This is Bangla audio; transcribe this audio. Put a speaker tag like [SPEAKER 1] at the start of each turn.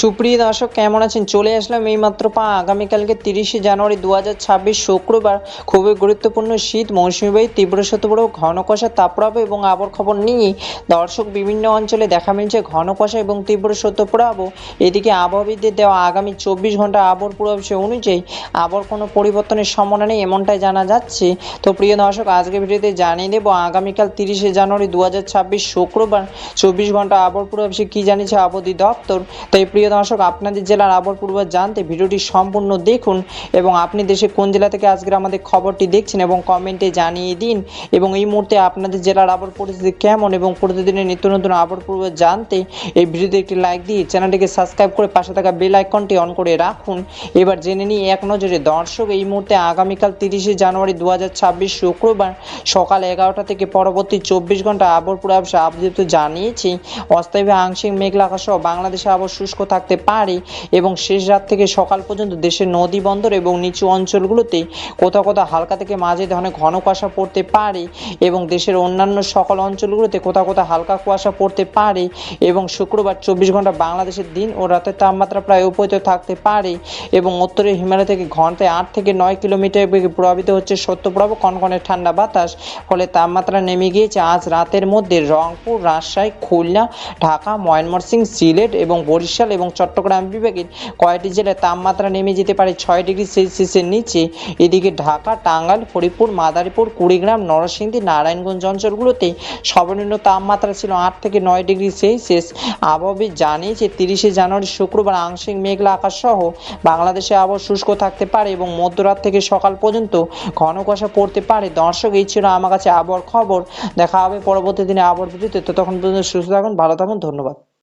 [SPEAKER 1] সুপ্রিয় দর্শক, কেমন আছেন? চলে আসলাম এইমাত্র পা, আগামীকালকে তিরিশে জানুয়ারি দু হাজার ছাব্বিশ শুক্রবার। খুবই গুরুত্বপূর্ণ শীত, মৌসুমিবাহী, তীব্র শতবড় ঘন কুয়াশা, তাপপ্রবাহ এবং আবর খবর নিয়ে দর্শক বিভিন্ন অঞ্চলে দেখা মিলছে ঘন কুয়াশা এবং তীব্র শতপ্রবাহ এদিকে আবহাওয়াবিদদের দেওয়া আগামী চব্বিশ ঘণ্টা আবর পূর্বাভাস অনুযায়ী আবর কোনো পরিবর্তনের সম্ভাবনা নেই এমনটাই জানা যাচ্ছে। তো প্রিয় দর্শক আজকে ভিডিওতে জানিয়ে দেবো আগামীকাল তিরিশে জানুয়ারি দু হাজার ছাব্বিশ শুক্রবার চব্বিশ ঘণ্টা আবর পূর্বাভাসে কী জানিয়েছে আবহাওয়া দপ্তর তাই প্রিয় দর্শক, আপনাদের জেলার পূর্বাভাস জানতে ভিডিওটি সম্পূর্ণ দেখুন এবং আপনি দেশে কোন জেলা থেকে আজকের আমাদের খবরটি দেখছেন এবং কমেন্টে জানিয়ে দিন এবং এই মুহূর্তে আপনাদের জেলার আবহাওয়ার পরিস্থিতি কেমন এবং প্রতিদিনের নিত্য নতুন পূর্বাভাস জানতে এই ভিডিওতে একটি লাইক দিয়ে চ্যানেলটিকে সাবস্ক্রাইব করে পাশে থাকা বেল আইকনটি অন করে রাখুন। এবার জেনে নিই এক নজরে, দর্শক, এই মুহূর্তে আগামীকাল তিরিশে জানুয়ারি দু হাজার ছাব্বিশ শুক্রবার সকাল এগারোটা থেকে পরবর্তী চব্বিশ ঘণ্টা আবহাওয়ার পূর্বাভাস আপডেট জানিয়েছি। অস্থায়ী আংশিক মেঘলা আকাশ বাংলাদেশে আবহাওয়া শুষ্ক থাকতে পারে এবং শেষ রাত থেকে সকাল পর্যন্ত দেশের নদী বন্দর এবং নিচু অঞ্চলগুলোতে কোথাও কোথাও হালকা থেকে মাঝে ধরনের ঘন কুয়াশা পড়তে পারে এবং দেশের অন্যান্য সকল অঞ্চলগুলোতে কোথাও কোথাও হালকা কুয়াশা পড়তে পারে এবং শুক্রবার চব্বিশ ঘণ্টা বাংলাদেশের দিন ও রাতের তাপমাত্রা প্রায় উপহিত থাকতে পারে এবং উত্তরের হিমালয় থেকে ঘন্টায় আট থেকে নয় কিলোমিটার বেগে প্রভাবিত হচ্ছে সত্যপ্রভাব, কনকনে ঠান্ডা বাতাস, ফলে তাপমাত্রা নেমে গিয়েছে। আজ রাতের মধ্যে রংপুর, রাজশাহী, খুলনা, ঢাকা, ময়মনসিংহ, সিলেট এবং বরিশাল এবং চট্টগ্রাম বিভাগের কয়েকটি জেলায় তাপমাত্রা নেমে যেতে পারে ছয় ডিগ্রি সেলসিয়াসের নিচে। এদিকে ঢাকা, টাঙ্গাইল, ফরিদপুর, মাদারীপুর, কুড়িগ্রাম, নরসিংদী, নারায়ণগঞ্জ অঞ্চলগুলোতে সর্বনিম্ন তাপমাত্রা ছিল আট থেকে নয় ডিগ্রি সেলসিয়াস। আবহাওয়াবিদ জানিয়েছে, তিরিশে জানুয়ারি শুক্রবার আংশিক মেঘলা আকাশ সহ বাংলাদেশে আবহাওয়া শুষ্ক থাকতে পারে এবং মধ্যরাত থেকে সকাল পর্যন্ত ঘন কুয়াশা পড়তে পারে। দর্শক, এই ছিল আমার কাছে আবহাওয়ার খবর। দেখা হবে পরবর্তী দিনে আবহাওয়ার ততক্ষণ পর্যন্ত সুস্থ থাকুন, ভালো থাকুন, ধন্যবাদ।